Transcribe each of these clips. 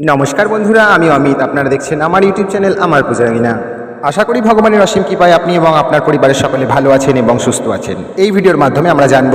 নমস্কার বন্ধুরা, আমি অমিত। আপনারা দেখছেন আমার ইউটিউব চ্যানেল আমার পূজারাঙিনা আশা করি ভগবানের অসীম কৃপায় আপনি এবং আপনার পরিবারের সকলে ভালো আছেন এবং সুস্থ আছেন। এই ভিডিওর মাধ্যমে আমরা জানব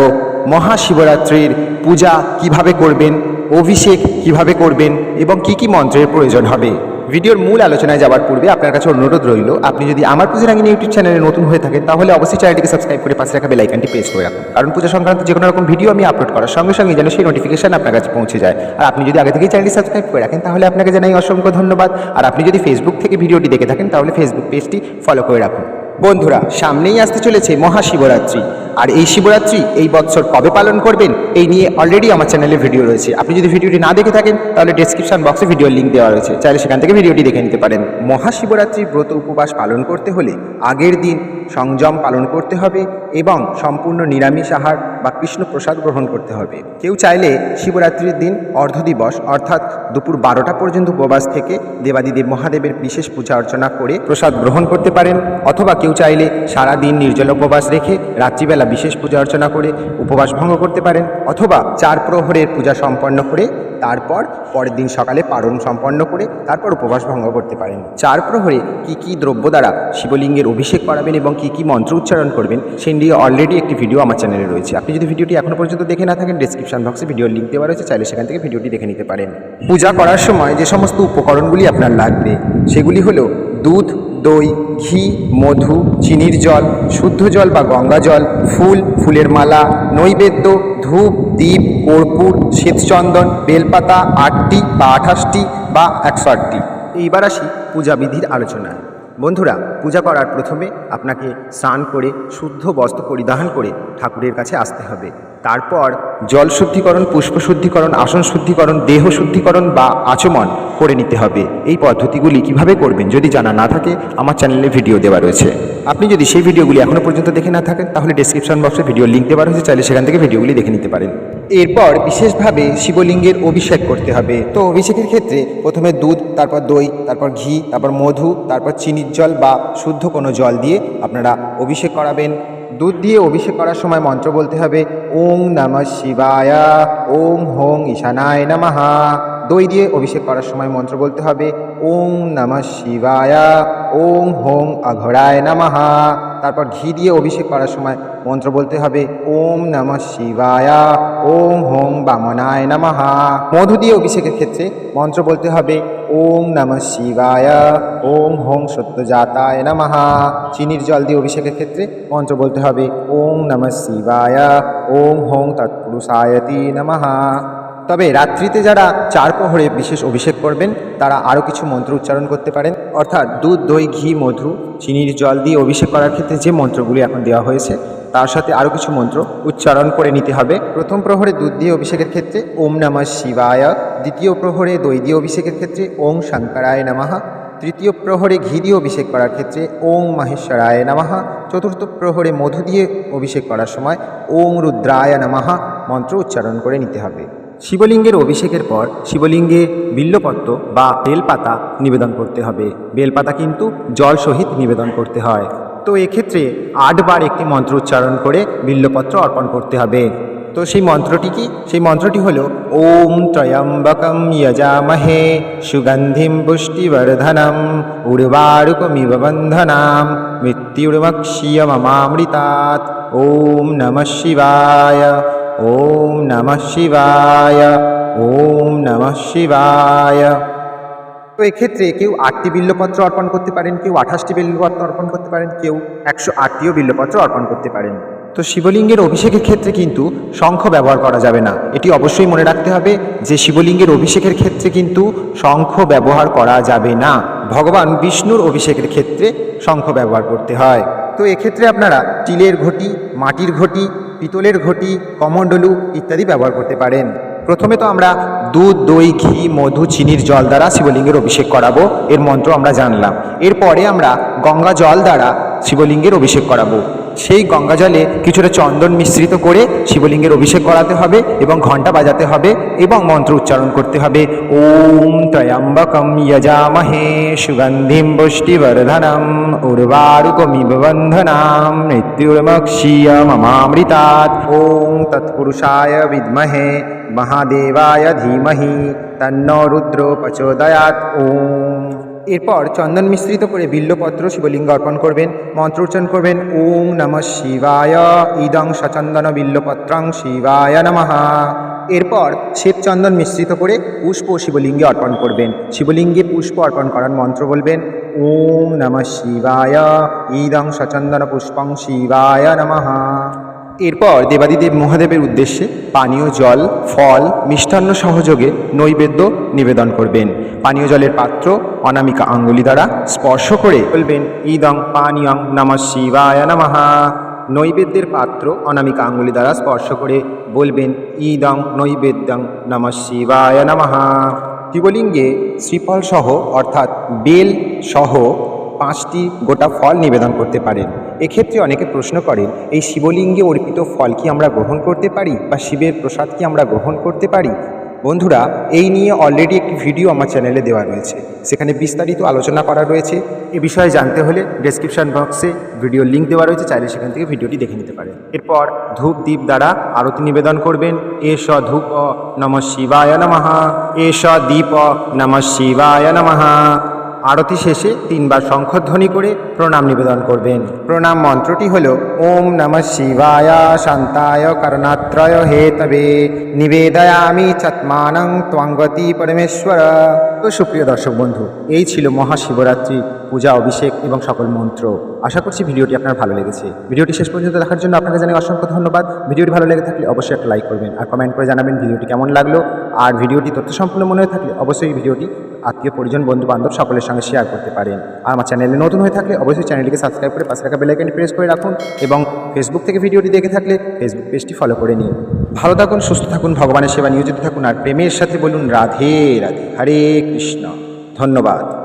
মহাশিবরাত্রির পূজা কীভাবে করবেন, অভিষেক কীভাবে করবেন এবং কি কি মন্ত্রের প্রয়োজন হবে। ভিডিওর মূল আলোচনায় যাওয়ার পূর্বে আপনার কাছে অনুরোধ রইল, আপনি যদি আমার পুজোর আগে ইউটিউব চ্যানেলে নতুন হয়ে থাকেন, তাহলে অবশ্যই চ্যানেলটিকে সাবস্ক্রাইব করে পাশে রাখা বেলাইকানটি প্রেস করে রাখুন। কারণ পূজা সংক্রান্ত যে কোনো রকম ভিডিও আমি আপলোড করার সঙ্গে সঙ্গে যেন সেই নোটিফিকেশন আপনার কাছে পৌঁছে যায়। আর আপনি যদি আগে থেকেই চ্যানেলটি সাবস্ক্রাইব করে রাখেন, তাহলে আপনাকে জানাই অসংখ্য ধন্যবাদ। আর আপনি যদি ফেসবুক থেকে ভিডিওটি দেখে থাকেন, তাহলে ফেসবুক পেজটি ফলো করে রাখুন। বন্ধুরা, সামনেই আসতে চলেছে মহাশিবরাত্রি। আর এই শিবরাত্রি এই বছর কবে পালন করবেন, এই নিয়ে অলরেডি আমার চ্যানেলে ভিডিও রয়েছে। আপনি যদি ভিডিওটি না দেখে থাকেন, তাহলে ডেসক্রিপশন বক্সে ভিডিওর লিঙ্ক দেওয়া রয়েছে। চাইলে সেখান থেকে ভিডিওটি দেখে নিতে পারেন। মহাশিবরাত্রির ব্রত উপবাস পালন করতে হলে আগের দিন সংযম পালন করতে হবে। এবং সম্পূর্ণ নিরামিষ আহার বা কৃষ্ণ প্রসাদ গ্রহণ করতে হবে। কেউ চাইলে শিবরাত্রির দিন অর্ধ দিবস অর্থাৎ দুপুর বারোটা পর্যন্ত উপবাস থেকে দেবাদিদেব মহাদেবের বিশেষ পূজা অর্চনা করে প্রসাদ গ্রহণ করতে পারেন। অথবা কেউ চাইলে সারা দিন নির্জল উপবাস রেখে রাত্রিবেলা বিশেষ পূজা অর্চনা করে উপবাস ভঙ্গ করতে পারেন। অথবা চার প্রহরের পূজা সম্পন্ন করে তারপর পরের দিন সকালে পারণ সম্পন্ন করে তারপর উপবাস ভঙ্গ করতে পারেন। চার প্রহরে কি কি দ্রব্য দ্বারা শিবলিঙ্গের অভিষেক করাবেন এবং কি কি মন্ত্র উচ্চারণ করবেন সেই নিয়ে অলরেডি একটি ভিডিও আমার চ্যানেলে রয়েছে। আপনি যদি ভিডিওটি এখনও পর্যন্ত দেখে না থাকেন ডিসক্রিপশন বক্সে ভিডিওর লিঙ্ক দেওয়া রয়েছে, চাইলে সেখান থেকে ভিডিওটি দেখে নিতে পারেন। পূজা করার সময় যে সমস্ত উপকরণগুলি আপনার লাগবে, সেগুলি হলো দুধ দই, ঘি, মধু, চিনির জল, শুদ্ধ জল বা গঙ্গা জল, ফুল, ফুলের মালা, নৈবেদ্য, ধূপ, দ্বীপ, কর্পূর শ্বেতচন্দন বেলপাতা, আটটি বা আঠাশটি বা একশো আটটি। এইবার আসি পূজাবিধির আলোচনায়। বন্ধুরা, পূজা করার প্রথমে আপনাকে স্নান করে শুদ্ধ বস্ত্র পরিধান করে ঠাকুরের কাছে আসতে হবে। তারপর জল শুদ্ধিকরণ, পুষ্প শুদ্ধিকরণ, আসন শুদ্ধিকরণ, দেহ শুদ্ধিকরণ বা আচমন করে নিতে হবে। এই পদ্ধতিগুলি কীভাবে করবেন যদি জানা না থাকে, আমার চ্যানেলে ভিডিও দেওয়া রয়েছে। আপনি যদি সেই ভিডিওগুলি এখনও পর্যন্ত দেখে না থাকেন, তাহলে ডিসক্রিপশন বক্সে ভিডিও লিঙ্ক দেওয়া রয়েছে, চাইলে সেখান থেকে ভিডিওগুলি দেখে নিতে পারেন। এরপর বিশেষভাবে শিবলিঙ্গের অভিষেক করতে হবে। তো অভিষেকের ক্ষেত্রে প্রথমে দুধ, তারপর দই, তারপর ঘি, তারপর মধু, তারপর চিনির জল বা শুদ্ধ কোনো জল দিয়ে আপনারা অভিষেক করাবেন। দুধ দিয়ে অভিষেক করার সময় মন্ত্র বলতে হবে, ওং নম শিবায়া ওং হোং ঈশানায় নমহা দই দিয়ে অভিষেক করার সময় মন্ত্র বলতে হবে, ওং নম শিবায়া ওং হোং অঘরায় নমহা তারপর ঘি দিয়ে অভিষেক করার সময় মন্ত্র বলতে হবে, ওম নম শিবায়া ওং হোং বামনায় নমহা মধু দিয়ে অভিষেকের ক্ষেত্রে মন্ত্র বলতে হবে, ওম নম শিবায়া ওং হোং সত্যজাতায় নমহা চিনির জল দিয়ে অভিষেকের ক্ষেত্রে মন্ত্র বলতে হবে, ওম নম শিবায়া ওং হোং তৎপুরুষায়তি নমহা তবে রাত্রিতে যারা চার প্রহরে বিশেষ অভিষেক করবেন, তারা আরও কিছু মন্ত্র উচ্চারণ করতে পারেন। অর্থাৎ দুধ, দই, ঘি, মধু, চিনির জল দিয়ে অভিষেক করার ক্ষেত্রে যে মন্ত্রগুলি এখন দেওয়া হয়েছে, তার সাথে আরও কিছু মন্ত্র উচ্চারণ করে নিতে হবে। প্রথম প্রহরে দুধ দিয়ে অভিষেকের ক্ষেত্রে ওম নমঃ শিবায়, দ্বিতীয় প্রহরে দই দিয়ে অভিষেকের ক্ষেত্রে ওং শঙ্করায় নমঃ, তৃতীয় প্রহরে ঘি দিয়ে অভিষেক করার ক্ষেত্রে ওং মহেশ্বরায় নমঃ, চতুর্থ প্রহরে মধু দিয়ে অভিষেক করার সময় ওং রুদ্রায় নমঃ মন্ত্র উচ্চারণ করে নিতে হবে। শিবলিঙ্গের অভিষেকের পর শিবলিঙ্গে বিল্লপত্র বা বেলপাতা নিবেদন করতে হবে। বেলপাতা কিন্তু জল সহিত নিবেদন করতে হয়। তো এক্ষেত্রে আটবার একটি মন্ত্র উচ্চারণ করে বিল্লপত্র অর্পণ করতে হবে। তো সেই মন্ত্রটি কি? সেই মন্ত্রটি হলো, ওম ত্রয়ম্বকম যজামহে সুগন্ধিম পুষ্টিবর্ধনম উর্বারুকমিব বন্ধনাম মৃত্যুর্মক্ষীয় মমামৃতাৎ ওম নমঃ শিবায়। ওম নমঃ শিবায়। ওম নমঃ শিবায়। তো এক্ষেত্রে কেউ আটটি বিল্লপত্র অর্পণ করতে পারেন কেউ আঠাশটি বিল্লপত্র অর্পণ করতে পারেন কেউ একশো আটটিও বিল্লপত্র অর্পণ করতে পারেন। তো শিবলিঙ্গের অভিষেকের ক্ষেত্রে কিন্তু শঙ্খ ব্যবহার করা যাবে না। এটি অবশ্যই মনে রাখতে হবে যে শিবলিঙ্গের অভিষেকের ক্ষেত্রে কিন্তু শঙ্খ ব্যবহার করা যাবে না। ভগবান বিষ্ণুর অভিষেকের ক্ষেত্রে শঙ্খ ব্যবহার করতে হয়। তো এক্ষেত্রে আপনারা স্টিলের ঘটি মাটির ঘটি পিতলের ঘটি কমণ্ডলু ইত্যাদি ব্যবহার করতে পারেন। প্রথমে তো আমরা দুধ, দই, ঘি, মধু, চিনির জল দ্বারা শিবলিঙ্গের অভিষেক করাবো, এর মন্ত্র আমরা জানলাম। এরপরে আমরা গঙ্গা জল দ্বারা শিবলিঙ্গের অভিষেক করাবো। সেই গঙ্গা জলে কিছুটা চন্দন মিশ্রিত করে শিবলিঙ্গের অভিষেক করাতে হবে এবং ঘণ্টা বাজাতে হবে এবং মন্ত্র উচ্চারণ করতে হবে। ওম ত্রয়ম্বকম যজামহে সুগন্ধিম পুষ্টিবর্ধনম উর্বারুকমিব বন্ধনাম মৃত্যুর্মক্ষীয় মমামৃতাৎ। ওম তৎপুরুষায় বিদ্মহে মহাদেবায় ধীমহি তন্ন রুদ্র প্রচোদয়াত ওম এরপর চন্দন মিশ্রিত করে বিল্লপত্র শিবলিঙ্গ অর্পণ করবেন, মন্ত্র উচ্চারণ করবেন ওং নম শিবায়, ইদং সচন্দন বিল্লপত্রং শিবায় নমঃ। এরপর শ্বেত চন্দন মিশ্রিত করে পুষ্প শিবলিঙ্গে অর্পণ করবেন। শিবলিঙ্গে পুষ্প অর্পণ করার মন্ত্র বলবেন ওং নম শিবায়, ইদং সচন্দন পুষ্পং শিবায় নমঃ। এরপর দেবাদিদেব মহাদেবের উদ্দেশ্যে পানীয় জল, ফল, মিষ্টান্ন সহযোগে নৈবেদ্য নিবেদন করবেন। পানীয় জলের পাত্র অনামিকা আঙ্গুলি দ্বারা স্পর্শ করে বলবেন, ইদং পানীয়ং নম শিবায় নমঃ। নৈবেদ্যের পাত্র অনামিকা আঙ্গুলি দ্বারা স্পর্শ করে বলবেন, ইদং নৈবেদ্যং নম শিবায় নমঃ। শিবলিঙ্গে শ্রীফল সহ অর্থাৎ বেল সহ পাঁচটি গোটা ফল নিবেদন করতে পারেন। এক্ষেত্রে অনেকে প্রশ্ন করেন, এই শিবলিঙ্গে অর্পিত ফল কি আমরা গ্রহণ করতে পারি বা শিবের প্রসাদ কি আমরা গ্রহণ করতে পারি? বন্ধুরা, এই নিয়ে অলরেডি একটি ভিডিও আমার চ্যানেলে দেওয়া রয়েছে। সেখানে বিস্তারিত আলোচনা করা রয়েছে। এ বিষয়ে জানতে হলে ডেসক্রিপশন বক্সে ভিডিও লিঙ্ক দেওয়া রয়েছে, চাইলে সেখান থেকে ভিডিওটি দেখে নিতে পারেন। এরপর ধূপ দ্বীপ দ্বারা আরতি নিবেদন করবেন। এস ধূপ নম শিবায় নমঃ। এস দীপ নম শিবায় নমঃ। আরতি শেষে তিনবার শঙ্খধ্বনি করে প্রণাম নিবেদন করবেন। প্রণাম মন্ত্রটি হল ওম নম শিবায় শান্তায় করণাত্রয় হেতবে নিবেদয়ামি চত্মানং ত্বঙ্গতি পরমেশ্বর। তো সুপ্রিয় দর্শক বন্ধু এই ছিল মহাশিবরাত্রি পূজা অভিষেক এবং সকল মন্ত্র। আশা করছি ভিডিওটি আপনার ভালো লেগেছে। ভিডিওটি শেষ পর্যন্ত দেখার জন্য আপনাকে জানাই অসংখ্য ধন্যবাদ। ভিডিওটি ভালো লেগে থাকলে অবশ্যই একটা লাইক করবেন আর কমেন্ট করে জানাবেন ভিডিওটি কেমন লাগল। আর ভিডিওটি তথ্য সম্পূর্ণ মনে হয়ে থাকলে অবশ্যই ভিডিওটি আত্মীয় পরিজন বন্ধু বান্ধব সকলের সঙ্গে শেয়ার করতে পারেন। আর আমার চ্যানেলে নতুন হয়ে থাকলে অবশ্যই চ্যানেলটিকে সাবস্ক্রাইব করে পাশে রাখা বেলাইকানটি প্রেস করে রাখুন এবং ফেসবুক থেকে ভিডিওটি দেখে থাকলে ফেসবুক পেজটি ফলো করে নিন। ভালো থাকুন, সুস্থ থাকুন, ভগবানের সেবা নিয়োজিত থাকুন আর প্রেমের সাথে বলুন রাধে রাধে, হরে কৃষ্ণ। ধন্যবাদ।